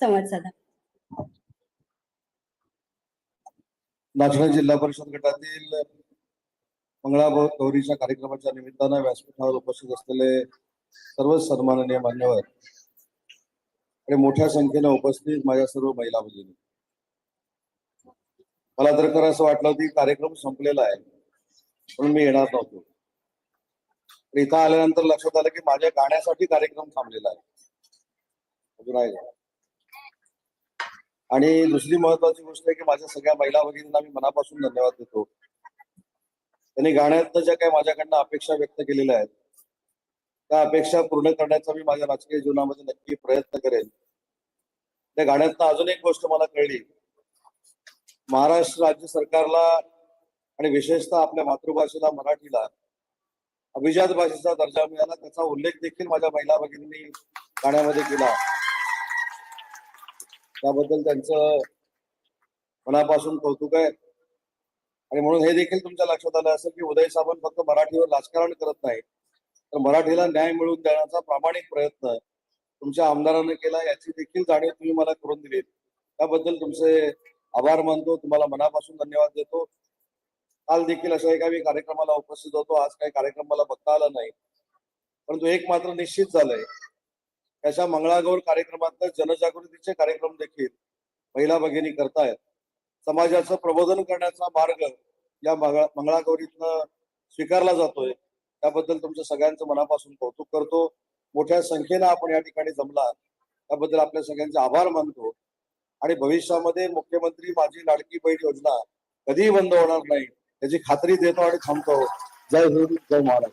संवाद साधा. नाशिक जिल्हा परिषद गटातील मंगळा गौरीच्या कार्यक्रमाच्या निमित्तानं व्यासपीठावर उपस्थित असलेले सर्व सन्माननीय मान्यवर आणि मोठ्या संख्येने उपस्थित माझ्या सर्व महिला भगिनी. मला तर खरं असं वाटलं की कार्यक्रम संपलेला आहे म्हणून मी येणार नव्हतो. इथं आल्यानंतर लक्षात आलं की माझ्या गाण्यासाठी कार्यक्रम थांबलेला आहे. अजून आहे आणि दुसरी महत्वाची गोष्ट आहे की माझ्या सगळ्या महिला भगिनींना मी मनापासून धन्यवाद देतो. त्यांनी गाण्यात ज्या काही माझ्याकडनं अपेक्षा व्यक्त केलेल्या आहेत त्या अपेक्षा पूर्ण करण्याचा मी माझ्या राजकीय जीवनामध्ये नक्की प्रयत्न करेन. त्या गाण्यातनं अजून एक गोष्ट मला कळली. महाराष्ट्र राज्य सरकारला आणि विशेषतः आपल्या मातृभाषेला मराठीला अभिजात भाषेचा दर्जा मिळाला त्याचा उल्लेख देखील माझ्या महिला भगिनींनी गाण्यामध्ये केला. त्याबद्दल त्यांचं मनापासून कौतुक आहे. आणि म्हणून हे देखील तुमच्या लक्षात आलं असेल की उदय साबण फक्त मराठीवर राजकारण करत नाही तर मराठीला न्याय मिळवून देण्याचा प्रामाणिक प्रयत्न तुमच्या आमदाराने केला याची देखील जाणीव तुम्ही मला करून दिली त्याबद्दल तुमचे आभार मानतो. तुम्हाला मनापासून धन्यवाद देतो. काल देखील अशा एका मी कार्यक्रमाला उपस्थित होतो. आज काही कार्यक्रम मला बघता आला नाही. परंतु एक मात्र निश्चित झालंय. त्याच्या मंगळागौर कार्यक्रमात जनजागृतीचे कार्यक्रम देखील महिला भगिनी करतायत. समाजाचं प्रबोधन करण्याचा मार्ग या मंगळागौरीतनं स्वीकारला जातोय. त्याबद्दल तुमचं सगळ्यांचं मनापासून कौतुक करतो. मोठ्या संख्येनं आपण या ठिकाणी जमला त्याबद्दल आपल्या सगळ्यांचे आभार मानतो. आणि भविष्यामध्ये मुख्यमंत्री माझी लाडकी बहीण योजना कधीही बंद होणार नाही याची खात्री देतो आणि थांबतो. जय हिंद जय महाराज